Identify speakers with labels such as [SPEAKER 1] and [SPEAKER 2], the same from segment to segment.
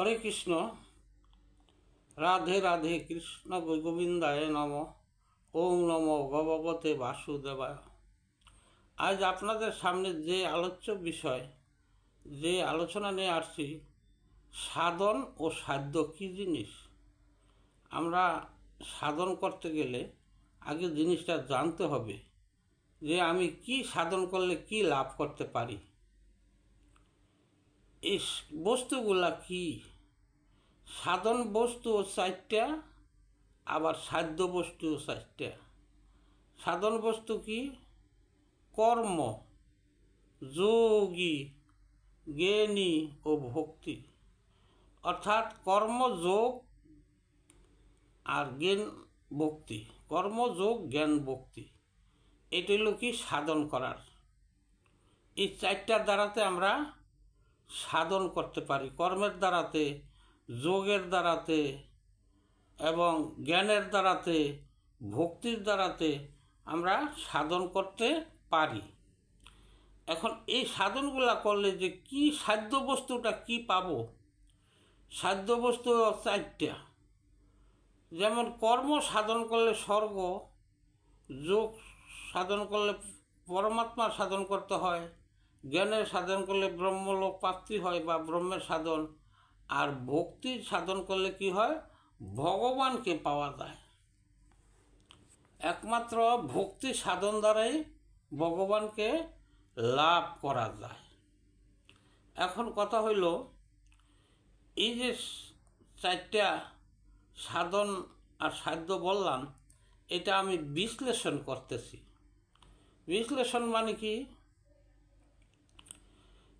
[SPEAKER 1] হরে কৃষ্ণ রাধে রাধে কৃষ্ণ গোবিন্দায় নম ওম নম গবগতে বাসুদেবায় আজ আপনাদের সামনে যে আলোচ্য বিষয় যে আলোচনা নিয়ে আসছি সাধন ও সাধ্য কী জিনিস আমরা সাধন করতে গেলে আগে জিনিসটা জানতে হবে যে আমি কি সাধন করলে কি লাভ করতে পারি এই বস্তুগুলা কী সাধন বস্তু চারটা আবার সাধ্য বস্তু চারটা সাধন বস্তু কি কর্ম যোগী জ্ঞানী ও ভক্তি অর্থাৎ কর্মযোগ আর জ্ঞান ভক্তি কর্মযোগ জ্ঞান ভক্তি এটি হলো কি সাধন করার এই চারটার দ্বারাতে আমরা সাধন করতে পারি কর্মের দ্বারাতে যোগের দ্বারাতে এবং জ্ঞানের দ্বারাতে ভক্তির দ্বারাতে আমরা সাধন করতে পারি এখন এই সাধনগুলা করলে যে কি সাধ্য বস্তুটা কি পাব সাধ্য বস্তু চারটা যেমন কর্ম সাধন করলে স্বর্গ যোগ সাধন করলে পরমাত্মা সাধন করতে হয় জ্ঞানের সাধন করলে ব্রহ্মলোক প্রাপ্তি হয় বা ব্রহ্মের সাধন আর ভক্তি সাধন করলে কি হয় ভগবানকে পাওয়া যায় একমাত্র ভক্তি সাধন দ্বারাই ভগবানকে লাভ করা যায় এখন কথা হইল এই যে চারটা সাধন আর সাধ্য বললাম এটা আমি বিশ্লেষণ করতেছি বিশ্লেষণ মানে কি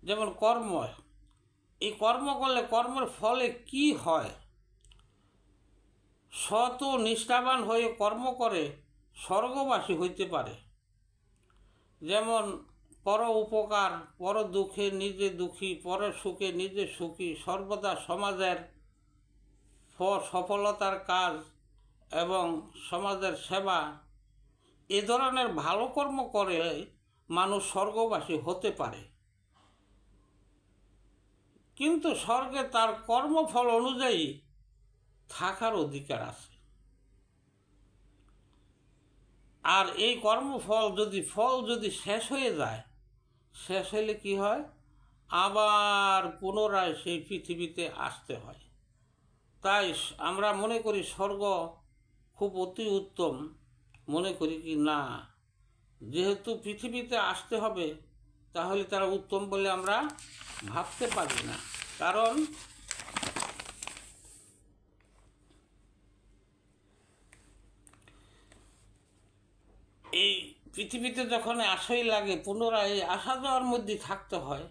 [SPEAKER 1] যেমন কর্ম এই কর্ম করলে কর্মের ফলে কি হয় শত নিষ্ঠাবান হয়ে কর্ম করে স্বর্গবাসী হইতে পারে যেমন পর উপকার পর দুঃখে নিজে দুঃখী পর সুখে নিজে সুখী সর্বদা সমাজের সফলতার কাজ এবং সমাজের সেবা এ ধরনের ভালো কর্ম করে মানুষ স্বর্গবাসী হতে পারে কিন্তু স্বর্গে তার কর্মফল অনুযায়ী থাকার অধিকার আছে আর এই কর্মফল যদি ফল যদি শেষ হয়ে যায় শেষ হলে কি হয় আবার পুনরায় সেই পৃথিবীতে আসতে হয় তাই আমরা মনে করি স্বর্গ খুব অতি উত্তম মনে করি কি না যেহেতু পৃথিবীতে আসতে হবে তাহলে তারা উত্তম বলে আমরা ভাবতে পারি না কারণ এই পৃথিবীতে যখন আসই লাগে পুনরায় আসা যাওয়ার মধ্যে থাকতে হয়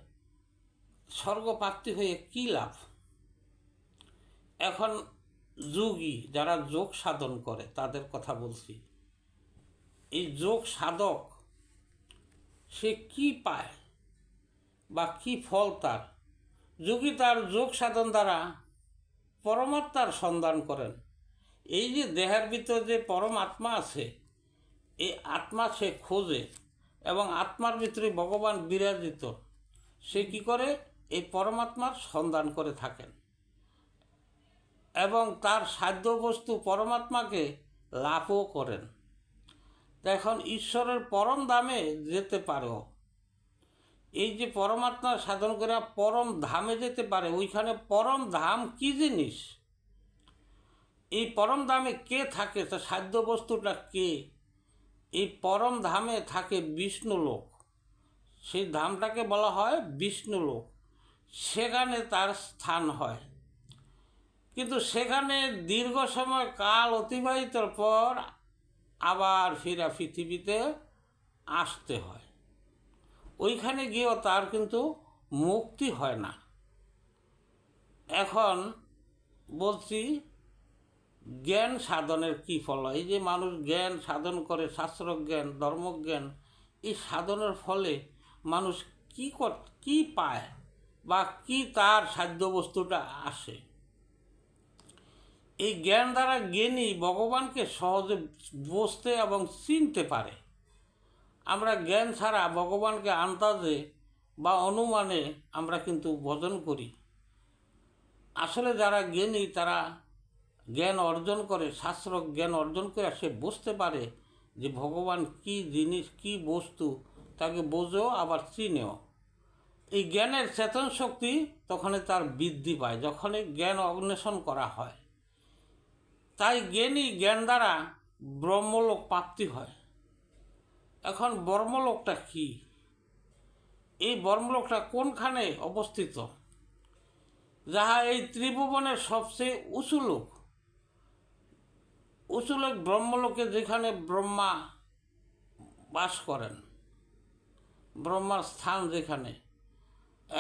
[SPEAKER 1] স্বর্গপ্রাপ্তি হয়ে কি লাভ এখন যোগী যারা যোগ সাধন করে তাদের কথা বলছি এই যোগ সাধক সে কি পায় বা কি ফল তার যোগী তার যোগ সাধন দ্বারা পরমাত্মার সন্ধান করেন এই যে দেহের ভিতরে যে পরমাত্মা আছে এই আত্মা সে খোঁজে এবং আত্মার ভিতরে ভগবান বিরাজিত সে কি করে এই পরমাত্মার সন্ধান করে থাকেন এবং তার সাধ্য বস্তু পরমাত্মাকে লাভও করেন এখন ঈশ্বরের পরম দামে যেতে পারো এই যে পরমাত্মা সাধন করে পরম ধামে যেতে পারে ওইখানে পরম ধাম কী জিনিস এই পরম ধামে কে থাকে তা সাধ্য বস্তুটা কে এই পরম ধামে থাকে বিষ্ণু লোক সেই ধামটাকে বলা হয় বিষ্ণু লোক সেখানে তার স্থান হয় কিন্তু সেখানে দীর্ঘ সময় কাল অতিবাহিতর পর আবার ফেরা পৃথিবীতে আসতে হয় ওইখানে গিয়েও তার কিন্তু মুক্তি হয় না এখন বলছি জ্ঞান সাধনের কী ফল এই যে মানুষ জ্ঞান সাধন করে শাস্ত্রজ্ঞান ধর্মজ্ঞান এই সাধনের ফলে মানুষ কী কর কী পায় বা কী তার সাধ্য বস্তুটা আসে এই জ্ঞান দ্বারা জ্ঞানী ভগবানকে সহজে বসতে এবং চিনতে পারে আমরা জ্ঞান ছাড়া ভগবানকে আন্দাজে বা অনুমানে আমরা কিন্তু ভজন করি আসলে যারা জ্ঞানী তারা জ্ঞান অর্জন করে শাস্ত্র জ্ঞান অর্জন করে সে বুঝতে পারে যে ভগবান কি জিনিস কি বস্তু তাকে বোঝো আবার চিনেও এই জ্ঞানের চেতন শক্তি তখনই তার বৃদ্ধি পায় যখনই জ্ঞান অন্বেষণ করা হয় তাই জ্ঞানী জ্ঞান দ্বারা ব্রহ্মলোক প্রাপ্তি হয় এখন বর্মলোকটা কি এই বর্মলোকটা কোনখানে অবস্থিত যাহা এই ত্রিভুবনের সবচেয়ে উঁচু লোক উঁচু লোক ব্রহ্মলোকে যেখানে ব্রহ্মা বাস করেন ব্রহ্মার স্থান যেখানে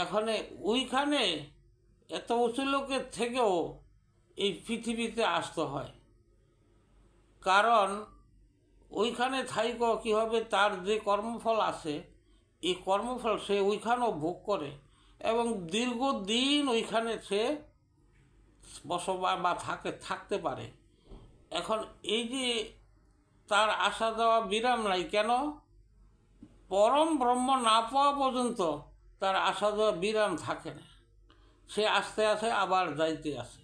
[SPEAKER 1] এখানে ওইখানে এত উঁচু লোকের থেকেও এই পৃথিবীতে আসতে হয় কারণ ওইখানে থাইক কী হবে তার যে কর্মফল আছে এই কর্মফল সে ওইখানেও ভোগ করে এবং দীর্ঘদিন ওইখানে সে বসবাস বা থাকে থাকতে পারে এখন এই যে তার আসা যাওয়া বিরাম নাই কেন পরম ব্রহ্ম না পাওয়া পর্যন্ত তার আসা যাওয়া বিরাম থাকে না সে আস্তে আসে আবার যাইতে আসে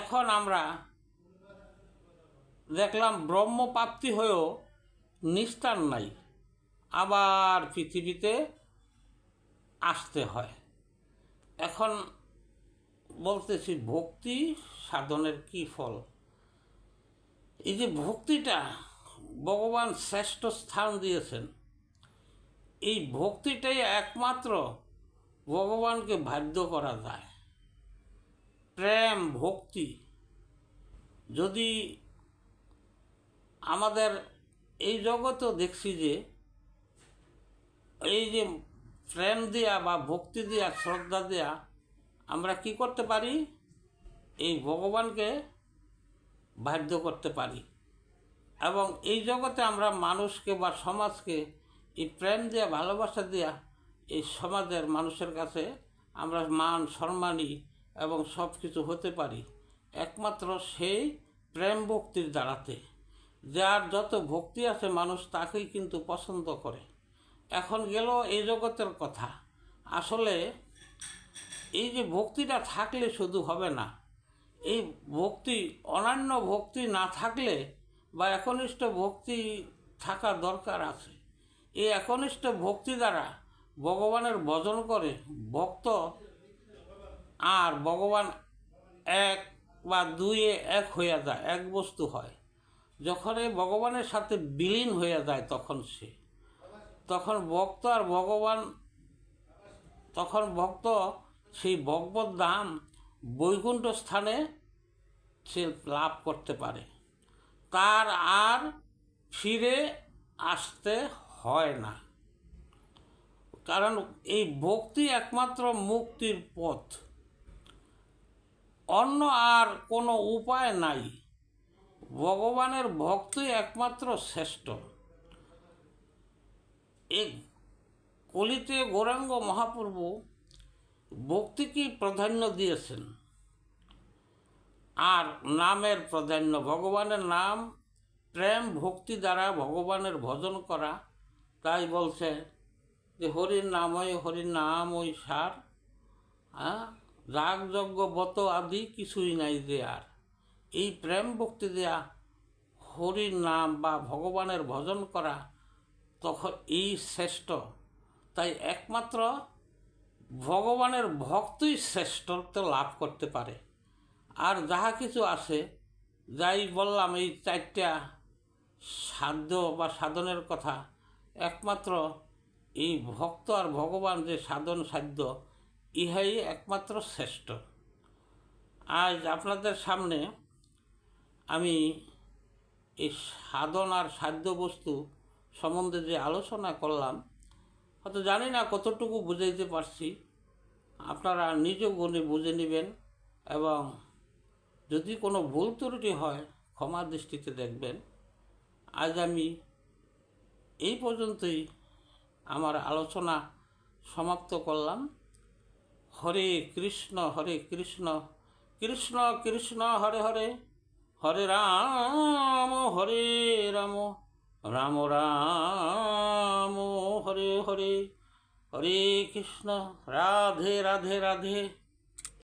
[SPEAKER 1] এখন আমরা দেখলাম ব্রহ্মপ্রাপ্তি হয়েও নিস্তার নাই আবার পৃথিবীতে আসতে হয় এখন বলতেছি ভক্তি সাধনের কি ফল এই যে ভক্তিটা ভগবান শ্রেষ্ঠ স্থান দিয়েছেন এই ভক্তিটাই একমাত্র ভগবানকে বাধ্য করা যায় প্রেম ভক্তি যদি আমাদের এই জগতেও দেখছি যে এই যে প্রেম দেয়া বা ভক্তি দেয়া শ্রদ্ধা দেয়া আমরা কি করতে পারি এই ভগবানকে বাধ্য করতে পারি এবং এই জগতে আমরা মানুষকে বা সমাজকে এই প্রেম দেয়া ভালোবাসা দেয়া এই সমাজের মানুষের কাছে আমরা মান সম্মানী এবং সব কিছু হতে পারি একমাত্র সেই প্রেম ভক্তির দ্বারাতে যার যত ভক্তি আছে মানুষ তাকেই কিন্তু পছন্দ করে এখন গেল এই জগতের কথা আসলে এই যে ভক্তিটা থাকলে শুধু হবে না এই ভক্তি অনান্য ভক্তি না থাকলে বা একনিষ্ঠ ভক্তি থাকা দরকার আছে এই একনিষ্ঠ ভক্তি দ্বারা ভগবানের ভজন করে ভক্ত আর ভগবান এক বা দুইয়ে এক হইয়া যায় এক বস্তু হয় যখন এই ভগবানের সাথে বিলীন হইয়া যায় তখন সে তখন ভক্ত আর ভগবান তখন ভক্ত সেই ভগবত ধাম বৈকুণ্ঠ স্থানে সে লাভ করতে পারে তার আর ফিরে আসতে হয় না কারণ এই ভক্তি একমাত্র মুক্তির পথ অন্য আর কোনো উপায় নাই ভগবানের ভক্তই একমাত্র শ্রেষ্ঠ এক কলিতে গৌরাঙ্গ মহাপ্রভু ভক্তিকেই প্রাধান্য দিয়েছেন আর নামের প্রাধান্য ভগবানের নাম প্রেম ভক্তি দ্বারা ভগবানের ভজন করা তাই বলছে যে হরির নামই হরির নামই সার হ্যাঁ রাগযজ্ঞ বত আদি কিছুই নাই দেয়ার এই প্রেম ভক্তি দেয়া হরির নাম বা ভগবানের ভজন করা তখন এই শ্রেষ্ঠ তাই একমাত্র ভগবানের ভক্তই শ্রেষ্ঠত্ব লাভ করতে পারে আর যাহা কিছু আছে যাই বললাম এই চারটা সাধ্য বা সাধনের কথা একমাত্র এই ভক্ত আর ভগবান যে সাধন সাধ্য ইহাই একমাত্র শ্রেষ্ঠ আজ আপনাদের সামনে আমি এই আর সাধ্য বস্তু সম্বন্ধে যে আলোচনা করলাম হয়তো জানি না কতটুকু বুঝাইতে পারছি আপনারা নিজ গুণে বুঝে নেবেন এবং যদি কোনো ভুল ত্রুটি হয় ক্ষমা দৃষ্টিতে দেখবেন আজ আমি এই পর্যন্তই আমার আলোচনা সমাপ্ত করলাম ହରେ କୃଷ୍ଣ ହରେ କୃଷ୍ଣ କୃଷ୍ଣ କୃଷ୍ଣ ହରେ ହରେ ହରେ ରାମ ହରେ ରାମ ରାମ ରାମ ହରେ ହରେ ହରେ କୃଷ୍ଣ ରାଧେ ରାଧେ ରାଧେ